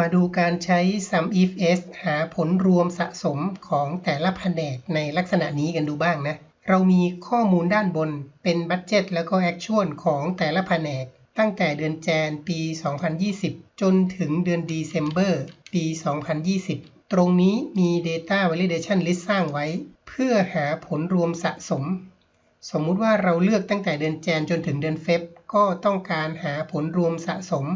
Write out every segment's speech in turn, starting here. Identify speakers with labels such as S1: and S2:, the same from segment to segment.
S1: มาดูการใช้ sum if s หาผลรวมสะสมของแต่ละแผนกในลักษณะนี้กันดูบ้างนะ เรามีข้อมูลด้านบนเป็นบัตเจ็ตแล้วก็แอคชวลของแต่ละแผนก ตั้งแต่เดือนแจนปี 2020 จนถึงเดือน December ปี 2020 ตรงนี้มี Data Validation List สร้างไว้ เพื่อหาผลรวมสะสม สมมุติว่าเราเลือกตั้งแต่เดือนแจนจนถึงเดือนเฟบก็ต้องการหาผลรวมสะสม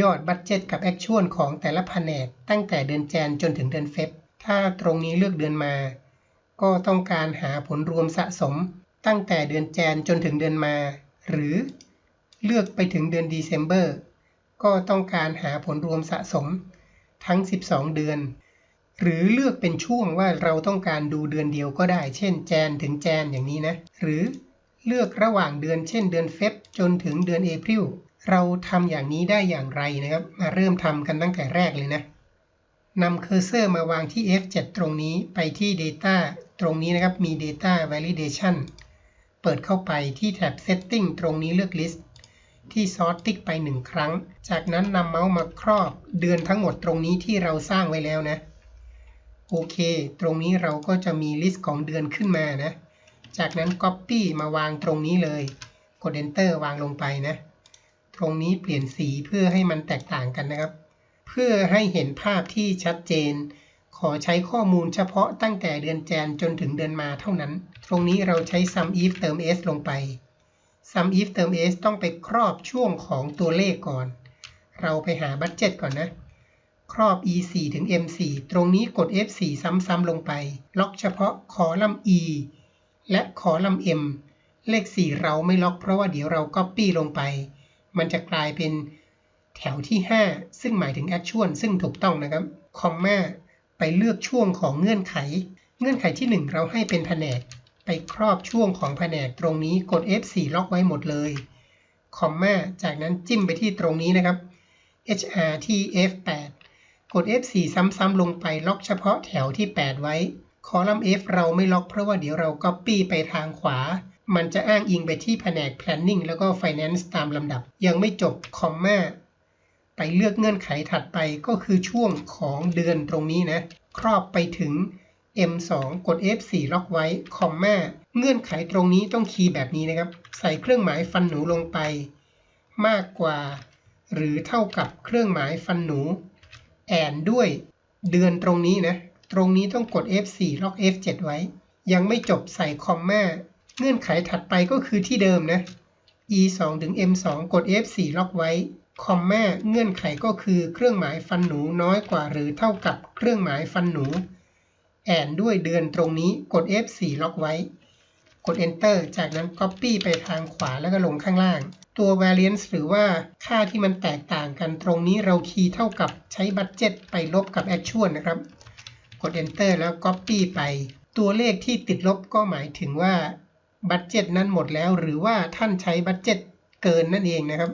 S1: ยอดบัตเจ็ตกับแอคชวลของแต่ละแผนกตั้งแต่เดือนแจนจนถึงเดือนเฟบถ้าตรงนี้เลือกเดือนมา ก็ต้องการหาผลรวมสะสม ตั้งแต่เดือนแจนจนถึงเดือนมา หรือเลือกไปถึงเดือน December ก็ต้องการหาผลรวมสะสม ทั้ง 12 เดือน หรือเลือกเป็นช่วงว่าเราต้องการดูเดือนเดียวก็ได้ เช่นแจนถึงแจนอย่างนี้นะ หรือเลือกระหว่างเดือนเช่นเดือนเฟบจนถึงเดือนเอพริล เราทำอย่างนี้ได้อย่างไรนะครับ มาเริ่มทำกันตั้งแต่แรกเลยนะนำเคอร์เซอร์มาวางที่ F7 ตรงนี้ไปที่ Data ตรงนี้นะครับมี Data Validation เปิดเข้าไปที่แท็บ Setting ตรงนี้เลือก List ที่ซอสติ๊กไป 1 ครั้ง จากนั้นนำเมาส์มาครอบเดือนทั้งหมดตรงนี้ที่เราสร้างไว้แล้วนะ โอเค ตรงนี้เราก็จะมีลิสต์ของเดือนขึ้นมานะ จากนั้น Copy มาวางตรงนี้เลย กด Enter วางลงไปนะ ตรงนี้เปลี่ยนสีเพื่อให้มันแตกต่างกันนะครับ เพื่อให้เห็นภาพที่ชัดเจน ขอใช้ข้อมูลเฉพาะตั้งแต่เดือนแจนจนถึงเดือนมาเท่านั้น ตรงนี้เราใช้ sum if เติม s ลงไป sum if เติม s ต้องไปครอบช่วงของตัวเลขก่อน เราไปหาบัตเจ็ตก่อนนะ ครอบ e 4 ถึง m 4 ตรงนี้กด f 4 ซ้ำๆลงไป ล็อกเฉพาะคอลัมน์ e และคอลัมน์ m เลข 4 เราไม่ล็อกเพราะว่าเดี๋ยวเรา copy ลงไป มันจะกลายเป็นแถวที่ 5 ซึ่งหมายถึง actual ซึ่งถูกต้องนะครับคอมมาไปเลือกช่วงของเงื่อนไข เงื่อนไขที่ 1 เราให้เป็นแผนก ไปครอบช่วงของแผนกตรงนี้กด F4 ล็อกไว้หมดเลยคอมมาจากนั้นจิ้มไปที่ตรงนี้นะครับ HR ที่ F8 กด F4 ซ้ำๆลงไปล็อกเฉพาะแถวที่ 8 ไว้ คอลัมน์ F เราไม่ล็อกเพราะว่าเดี๋ยวเรา Copy ไปทางขวา มันจะอ้างอิงไปที่แผนก Planning แล้วก็ Finance ตามลำดับ ยังไม่จบคอมมาไปเลือกเงื่อนไขถัดไปก็คือช่วงของเดือนตรงนี้นะ ครอบไปถึง M2 กด F4 ล็อกไว้ คอมมาเงื่อนไขตรงนี้ต้องคีย์แบบนี้นะครับ ใส่เครื่องหมายฟันหนูลงไป มากกว่า หรือเท่ากับเครื่องหมายฟันหนู แอนด้วยเดือนตรงนี้นะ ตรงนี้ต้องกด F4 ล็อก F7 ไว้ ยังไม่จบใส่คอมมา เงื่อนไขถัดไปก็คือที่เดิมนะ E2 ถึง M2 กด F4 ล็อกไว้ คอมแมาเงื่อนไขก็คือเครื่องหมายฟันหนูน้อยกว่าหรือเท่ากับเครื่องหมายฟันหนู แอนด้วยเดือนตรงนี้กด F4 ล็อกไว้ กด Enter จากนั้น Copy ไปทางขวาแล้วก็ลงข้างล่าง ตัว Variance หรือว่าค่าที่มันแตกต่างกันตรงนี้เราคีย์เท่ากับใช้ Budget ไปลบกับ Actual นะครับ กด Enter แล้ว Copy ไป ตัวเลขที่ติดลบก็หมายถึงว่า Budget นั้นหมดแล้ว หรือว่าท่านใช้ Budget เกินนั่นเองนะครับ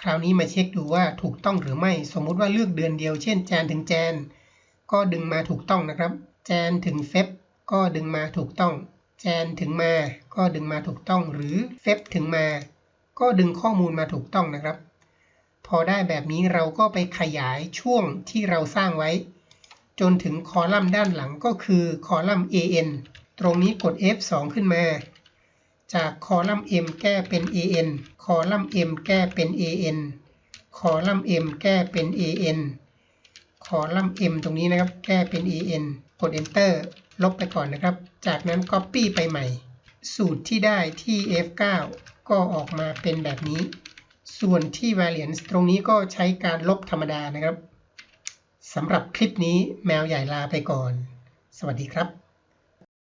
S1: คราวนี้มาเช็คดูว่าถูกต้องหรือไม่ สมมุติว่าเลือกเดือนเดียว เช่นแจนถึงแจน ก็ดึงมาถูกต้องนะครับ แจนถึงเฟบก็ดึงมาถูกต้อง แจนถึงมา ก็ดึงมาถูกต้อง หรือเฟบถึงมา ก็ดึงข้อมูลมาถูกต้องนะครับ พอได้แบบนี้เราก็ไปขยายช่วงที่เราสร้างไว้ จนถึงคอลัมน์ด้านหลังก็คือคอลัมน์ AN ตรงนี้กด F2 ขึ้นมา จากคอลัมน์ M แก้เป็น AN คอลัมน์ M แก้เป็น AN คอลัมน์ M แก้เป็น AN คอลัมน์ M ตรงนี้นะครับ แก้เป็น AN กด Enter ลบไปก่อนนะครับ จากนั้น Copy ไปใหม่ สูตรที่ได้ที่ F9 ก็ออกมาเป็นแบบนี้ ส่วนที่ Variance ตรงนี้ก็ใช้การลบธรรมดานะครับสำหรับคลิปนี้แมวใหญ่ลาไปก่อน สวัสดีครับ